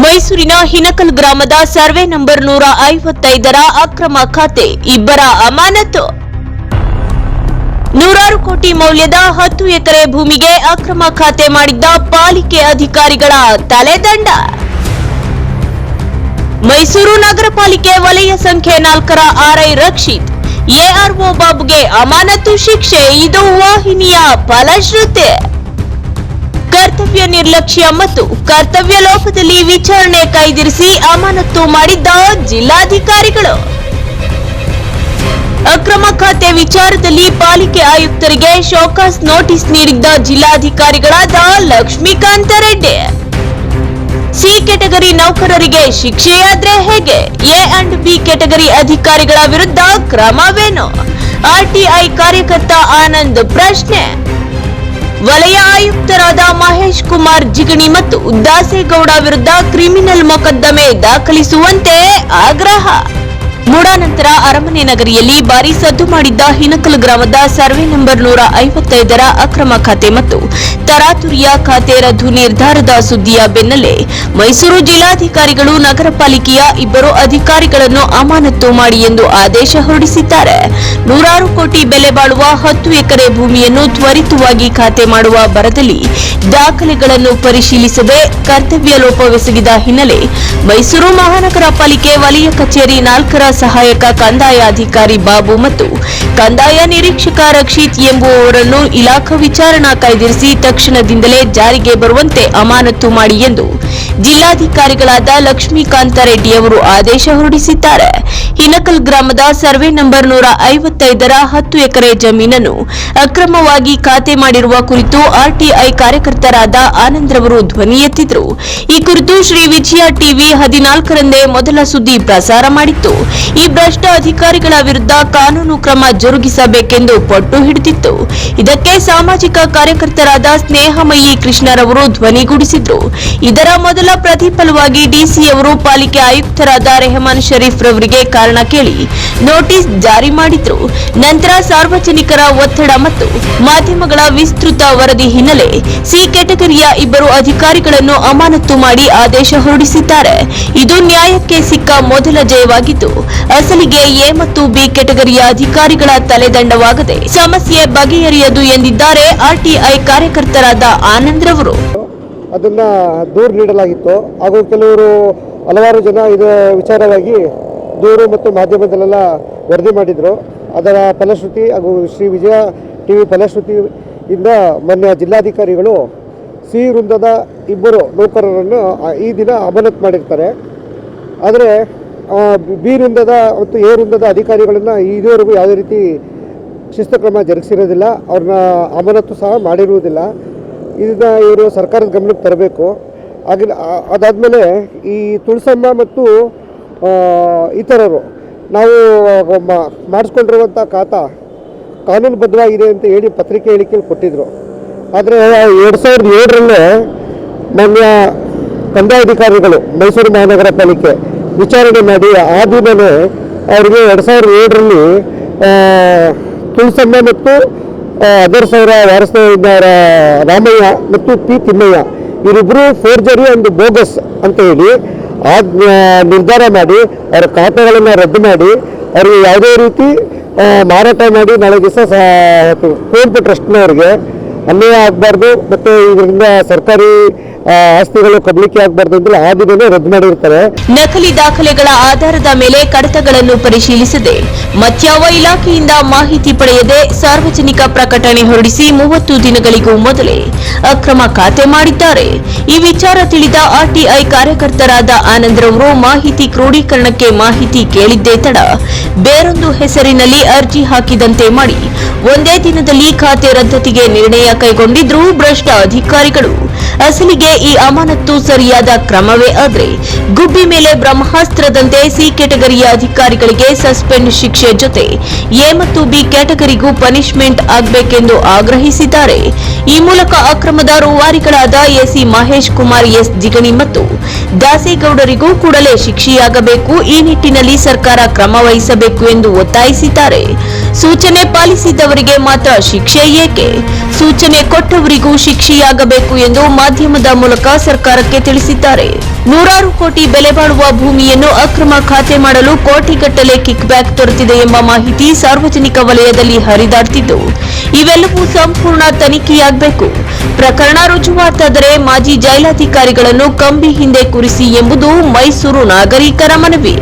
ಮೈಸೂರಿನ ಹಿನಕಲ್ ಗ್ರಾಮದ survey number ನೂರ ಐವತ್ತೈದರ ಅಕ್ರಮ ಖಾತೆ, ಇಬ್ಬರ ಅಮಾನತು. ನೂರಾರು ಕೋಟಿ ಮೌಲ್ಯದ ಹತ್ತು ಎಕರೆ ಭೂಮಿಗೆ ಅಕ್ರಮ ಖಾತೆ ಮಾಡಿದ್ದ ಪಾಲಿಕೆ ಅಧಿಕಾರಿಗಳ ತಲೆದಂಡ. ಮೈಸೂರು ನಗರ ಪಾಲಿಕೆ ವಲಯ ಸಂಖ್ಯೆ ನಾಲ್ಕರ ಆರ್ಐ ರಕ್ಷಿತ್ ಎಆರ್ಒ ಬಾಬುಗೆ ಅಮಾನತು ಶಿಕ್ಷೆ, ಇದು ವಾಹಿನಿಯ ಫಲಶ್ರುತಿ. ಕರ್ತವ್ಯ ನಿರ್ಲಕ್ಷ್ಯ ಮತ್ತು ಕರ್ತವ್ಯ ಲೋಪದಲ್ಲಿ ವಿಚಾರಣೆ ಕೈದಿರಿಸಿ ಅಮಾನತ್ತು ಮಾಡಿದ್ದ ಜಿಲ್ಲಾಧಿಕಾರಿಗಳು. ಅಕ್ರಮ ಖಾತೆ ವಿಚಾರದಲ್ಲಿ ಪಾಲಿಕೆ ಆಯುಕ್ತರಿಗೆ ಶೋಕಾಸ್ ನೋಟಿಸ್ ನೀಡಿದ್ದ ಜಿಲ್ಲಾಧಿಕಾರಿಗಳಾದ ಲಕ್ಷ್ಮೀಕಾಂತ ರೆಡ್ಡಿ. ಸಿ ಕೆಟಗರಿ ನೌಕರರಿಗೆ ಶಿಕ್ಷೆಯಾದ್ರೆ ಹೇಗೆ? ಎ ಅಂಡ್ ಬಿ ಕೆಟಗರಿ ಅಧಿಕಾರಿಗಳ ವಿರುದ್ಧ ಕ್ರಮವೇನು? ಆರ್ಟಿಐ ಕಾರ್ಯಕರ್ತ ಆನಂದ್ ಪ್ರಶ್ನೆ. ವಲಯ ಆಯುಕ್ತರಾದ ಮಹೇಶ್ ಕುಮಾರ್ ಜಿಗಣಿ ಮತ್ತು ಉದ್ದಾಸೇಗೌಡ ವಿರುದ್ಧ ಕ್ರಿಮಿನಲ್ ಮೊಕದ್ದಮೆ ದಾಖಲಿಸುವಂತೆ ಆಗ್ರಹ. ಮೂಡಾ ನಂತರ ಅರಮನೆ ನಗರಿಯಲ್ಲಿ ಭಾರಿ ಸದ್ದು ಮಾಡಿದ್ದ ಹಿನಕಲ್ ಗ್ರಾಮದ ಸರ್ವೆ ನಂಬರ್ ನೂರ ಐವತ್ತೈದರ ಅಕ್ರಮ ಖಾತೆ ಮತ್ತು ತರಾತುರಿಯ ಖಾತೆ ರದ್ದು ನಿರ್ಧಾರದ ಸುದ್ದಿಯ ಬೆನ್ನಲ್ಲೇ ಮೈಸೂರು ಜಿಲ್ಲಾಧಿಕಾರಿಗಳು ನಗರ ಪಾಲಿಕೆಯ ಇಬ್ಬರು ಅಧಿಕಾರಿಗಳನ್ನು ಅಮಾನತು ಮಾಡಿ ಎಂದು ಆದೇಶ ಹೊರಡಿಸಿದ್ದಾರೆ. ನೂರಾರು ಕೋಟಿ ಬೆಲೆ ಬಾಳುವ ಹತ್ತು ಎಕರೆ ಭೂಮಿಯನ್ನು ತ್ವರಿತವಾಗಿ ಖಾತೆ ಮಾಡುವ ಬರದಲ್ಲಿ ದಾಖಲೆಗಳನ್ನು ಪರಿಶೀಲಿಸದೆ ಕರ್ತವ್ಯ ಲೋಪವೆಸಗಿದ ಹಿನ್ನೆಲೆ ಮೈಸೂರು ಮಹಾನಗರ ಪಾಲಿಕೆ ವಲಯ ಕಚೇರಿ ನಾಲ್ಕರ ಸಹಾಯಕ ಕಂದಾಯ ಅಧಿಕಾರಿ ಬಾಬು ಮತ್ತು ಕಂದಾಯ ನಿರೀಕ್ಷಕ ರಕ್ಷಿತ್ ಎಂಬುವವರನ್ನು ಇಲಾಖಾ ವಿಚಾರಣಾ ಕಾಯ್ದಿರಿಸಿ ತಕ್ಷಣದಿಂದಲೇ ಜಾರಿಗೆ ಬರುವಂತೆ ಅಮಾನತು ಮಾಡಿ ಎಂದು ಜಿಲ್ಲಾಧಿಕಾರಿಗಳಾದ ಲಕ್ಷ್ಮೀಕಾಂತ ರೆಡ್ಡಿ ಅವರು ಆದೇಶ ಹೊರಡಿಸಿದ್ದಾರೆ. ಹಿನಕಲ್ ಗ್ರಾಮದ ಸರ್ವೆ ನಂಬರ್ ನೂರ ಐವತ್ತೈದರ ಹತ್ತು ಎಕರೆ ಜಮೀನನ್ನು ಅಕ್ರಮವಾಗಿ ಖಾತೆ ಮಾಡಿರುವ ಕುರಿತು ಆರ್ಟಿಐ ಕಾರ್ಯಕರ್ತರಾದ ಆನಂದ್ ರವರು ಧ್ವನಿ ಎತ್ತಿದ್ರು. ಈ ಕುರಿತು ಶ್ರೀ ವಿಜಯ ಟಿವಿ ಹದಿನಾಲ್ಕರಂದೇ ಮೊದಲ ಸುದ್ದಿ ಪ್ರಸಾರ ಮಾಡಿತ್ತು. ಈ ಭ್ರಷ್ಟ ಅಧಿಕಾರಿಗಳ ವಿರುದ್ಧ ಕಾನೂನು ಕ್ರಮ ಜರುಗಿಸಬೇಕೆಂದು ಪಟ್ಟು ಹಿಡಿದಿತ್ತು. ಇದಕ್ಕೆ ಸಾಮಾಜಿಕ ಕಾರ್ಯಕರ್ತರಾದ ಸ್ನೇಹಮಯಿ ಕೃಷ್ಣರವರು ಧ್ವನಿಗೂಡಿಸಿದ್ರು ಇದರ ಮೊದಲ ಪ್ರತಿಫಲವಾಗಿ ಡಿಸಿಯವರು ಪಾಲಿಕೆ ಆಯುಕ್ತರಾದ ರೆಹಮಾನ್ ಶರೀಫ್ ರವರಿಗೆ ಕೇಳಿ ನೋಟಿಸ್ ಜಾರಿ ಮಾಡಿದ್ರು. ನಂತರ ಸಾರ್ವಜನಿಕರ ಒತ್ತಡ ಮತ್ತು ಮಾಧ್ಯಮಗಳ ವಿಸ್ತೃತ ವರದಿ ಹಿನ್ನೆಲೆ ಸಿ ಕೆಟಗರಿಯ ಇಬ್ಬರು ಅಧಿಕಾರಿಗಳನ್ನು ಅಮಾನತು ಮಾಡಿ ಆದೇಶ ಹೊರಡಿಸಿದ್ದಾರೆ. ಇದು ನ್ಯಾಯಕ್ಕೆ ಸಿಕ್ಕ ಮೊದಲ ಜಯವಾಗಿದ್ದು, ಅಸಲಿಗೆ ಎ ಮತ್ತು ಬಿ ಕೆಟಗರಿಯ ಅಧಿಕಾರಿಗಳ ತಲೆದಂಡವಾಗದೆ ಸಮಸ್ಯೆ ಬಗೆಹರಿಯದು ಎಂದಿದ್ದಾರೆ ಆರ್ಟಿಐ ಕಾರ್ಯಕರ್ತರಾದ ಆನಂದ್ ರವರು. ಅದನ್ನ ದೂರು ನೀಡಲಾಗಿತ್ತು. ಹಾಗೂ ಕೆಲವರು ಹಲವಾರು ಜನ ಇದರ ವಿಚಾರವಾಗಿ ದೂರು ಮತ್ತು ಮಾಧ್ಯಮದಲ್ಲೆಲ್ಲ ವರದಿ ಮಾಡಿದರು. ಅದರ ಫಲಶ್ರುತಿ ಹಾಗೂ ಶ್ರೀ ವಿಜಯ ಟಿ ವಿ ಫಲಶ್ರುತಿಯಿಂದ ಮೊನ್ನೆ ಜಿಲ್ಲಾಧಿಕಾರಿಗಳು ಸಿ ವೃಂದದ ಇಬ್ಬರು ನೌಕರರನ್ನು ಈ ದಿನ ಅಮಾನತ್ ಮಾಡಿರ್ತಾರೆ. ಆದರೆ ಬಿ ವೃಂದದ ಮತ್ತು ಎ ವೃಂದದ ಅಧಿಕಾರಿಗಳನ್ನು ಇದುವರೆಗೂ ಯಾವುದೇ ರೀತಿ ಶಿಸ್ತು ಕ್ರಮ ಜರುಗಿಸಿರೋದಿಲ್ಲ. ಅವ್ರನ್ನ ಅಮಾನತ್ತು ಸಹ ಮಾಡಿರುವುದಿಲ್ಲ. ಇದನ್ನು ಇವರು ಸರ್ಕಾರದ ಗಮನಕ್ಕೆ ತರಬೇಕು. ಹಾಗೆ ಅದಾದಮೇಲೆ ಈ ತುಳಸಮ್ಮ ಮತ್ತು ಇತರರು. ನಾವು ಮಾಡಿಸ್ಕೊಂಡಿರುವಂಥ ಖಾತಾ ಕಾನೂನುಬದ್ಧವಾಗಿದೆ ಅಂತ ಹೇಳಿ ಪತ್ರಿಕೆ ಹೇಳಿಕೆಯಲ್ಲಿ ಕೊಟ್ಟಿದ್ದರು ಆದರೆ, ಎರಡು ಸಾವಿರದ ಏಳರಲ್ಲೇ ಮಾನ್ಯ ಕಂದಾಯಾಧಿಕಾರಿಗಳು ಮೈಸೂರು ಮಹಾನಗರ ಪಾಲಿಕೆ ವಿಚಾರಣೆ ಮಾಡಿ ಆ ದಿನವೇ ಅವರಿಗೆ ಎರಡು ಸಾವಿರದ ಏಳರಲ್ಲಿ ತುಳಸಮ್ಮ ಮತ್ತು ಅದರ್ ಸಾವಿರ ವಾರಸದಾರ ರಾಮಯ್ಯ ಮತ್ತು ಪಿ ತಿಮ್ಮಯ್ಯ ಇವರಿಬ್ಬರು ಫೋರ್ಜರಿ ಒಂದು ಬೋಗಸ್ ಅಂತ ಹೇಳಿ ನಿರ್ಧಾರ ಮಾಡಿ, ಅವರ ಖಾತೆಗಳನ್ನು ರದ್ದು ಮಾಡಿ, ಅವರಿಗೆ ಯಾವುದೇ ರೀತಿ ಮಾರಾಟ ಮಾಡಿ ನಾಳೆ ದಿವಸ ಕುವೆಂಪು ಟ್ರಸ್ಟ್ನವ್ರಿಗೆ ಅನ್ಯಾಯ ಆಗಬಾರ್ದು. ಮತ್ತು ಇದರಿಂದ ಸರ್ಕಾರಿ ಆಸ್ತಿಗಳು ಕಬಳಿಕೆ ಆಗಬಾರ್ದು ಅಂತ ಆ ದಿನವೇ ರದ್ದು ಮಾಡಿರ್ತಾರೆ. ನಕಲಿ ದಾಖಲೆಗಳ ಆಧಾರದ ಮೇಲೆ ಕಡತಗಳನ್ನು ಪರಿಶೀಲಿಸದೆ. ಮತ್ಯಾವ ಇಲಾಖೆಯಿಂದ ಮಾಹಿತಿ ಪಡೆಯದೆ ಸಾರ್ವಜನಿಕ ಪ್ರಕಟಣೆ ಹೊರಡಿಸಿ ಮೂವತ್ತು ದಿನಗಳಿಗೂ ಮೊದಲೇ ಅಕ್ರಮ ಖಾತೆ ಮಾಡಿದ್ದಾರೆ. ಈ ವಿಚಾರ ತಿಳಿದ ಆರ್ಟಿಐ ಕಾರ್ಯಕರ್ತರಾದ ಆನಂದ್ ರವರು ಮಾಹಿತಿ ಕ್ರೋಢೀಕರಣಕ್ಕೆ ಮಾಹಿತಿ ಕೇಳಿದ್ದೇ ತಡ. ಬೇರೊಂದು ಹೆಸರಿನಲ್ಲಿ ಅರ್ಜಿ ಹಾಕಿದಂತೆ ಮಾಡಿ ಒಂದೇ ದಿನದಲ್ಲಿ ಖಾತೆ ರದ್ದತಿಗೆ ನಿರ್ಣಯ ಕೈಗೊಂಡಿದ್ರೂ ಭ್ರಷ್ಟ ಅಧಿಕಾರಿಗಳು ಅಸಲಿಗೆ ಈ ಅಮಾನತ್ತು ಸರಿಯಾದ ಕ್ರಮವೇ ಆದ್ರೆ, ಗುಬ್ಬಿ ಮೇಲೆ ಬ್ರಹ್ಮಾಸ್ತ್ರದಂತೆ ಸಿ ಕೆಟಗರಿಯ ಅಧಿಕಾರಿಗಳಿಗೆ ಸಸ್ಪೆಂಡ್ ಶಿಕ್ಷೆ ಜೊತೆ ಎ ಮತ್ತು ಬಿ ಕ್ಯಾಟಗರಿಗೂ ಪನಿಷ್ಮೆಂಟ್ ಆಗಬೇಕೆಂದು ಆಗ್ರಹಿಸಿದ್ದಾರೆ. ಈ ಮೂಲಕ ಅಕ್ರಮದ ರೂವಾರಿಗಳಾದ ಎಸಿ ಮಹೇಶ್ ಕುಮಾರ್ ಎಸ್ ಜಿಗಣಿ ಮತ್ತು ದಾಸೇಗೌಡರಿಗೂ ಕೂಡಲೇ ಶಿಕ್ಷೆಯಾಗಬೇಕು. ಈ ನಿಟ್ಟಿನಲ್ಲಿ ಸರ್ಕಾರ ಕ್ರಮ ವಹಿಸಬೇಕು ಎಂದು ಒತ್ತಾಯಿಸಿದ್ದಾರೆ. ಸೂಚನೆ ಪಾಲಿಸಿದವರಿಗೆ ಮಾತ್ರ ಶಿಕ್ಷೆ ಏಕೆ? ಸೂಚನೆ ಕೊಟ್ಟವರಿಗೂ ಶಿಕ್ಷೆಯಾಗಬೇಕು ಎಂದು ಮಾಧ್ಯಮದ ಮೂಲಕ ಸರ್ಕಾರಕ್ಕೆ ತಿಳಿಸಿದ್ದಾರೆ. ನೂರಾರು ಕೋಟಿ ಬೆಲೆ ಬಾಳುವ ಭೂಮಿಯನ್ನು ಅಕ್ರಮ ಖಾತೆ ಮಾಡಲು ಕೋಟಿಗಟ್ಟಲೆ ಕಿಕ್ ಬ್ಯಾಕ್ ದೊರೆತಿದೆ ಎಂಬ ಮಾಹಿತಿ ಸಾರ್ವಜನಿಕ ವಲಯದಲ್ಲಿ ಹರಿದಾಡ್ತಿದ್ದು. ಇವೆಲ್ಲವೂ ಸಂಪೂರ್ಣ ತನಿಖೆಯಾಗಬೇಕು. ಪ್ರಕರಣ ರುಜುವಾತಾದರೆ ಮಾಜಿ ಜೈಲಾಧಿಕಾರಿಗಳನ್ನು ಕಂಬಿ ಹಿಂದೆ ಕುರಿಸಿ ಎಂಬುದು ಮೈಸೂರು ನಾಗರಿಕರ ಮನವಿ.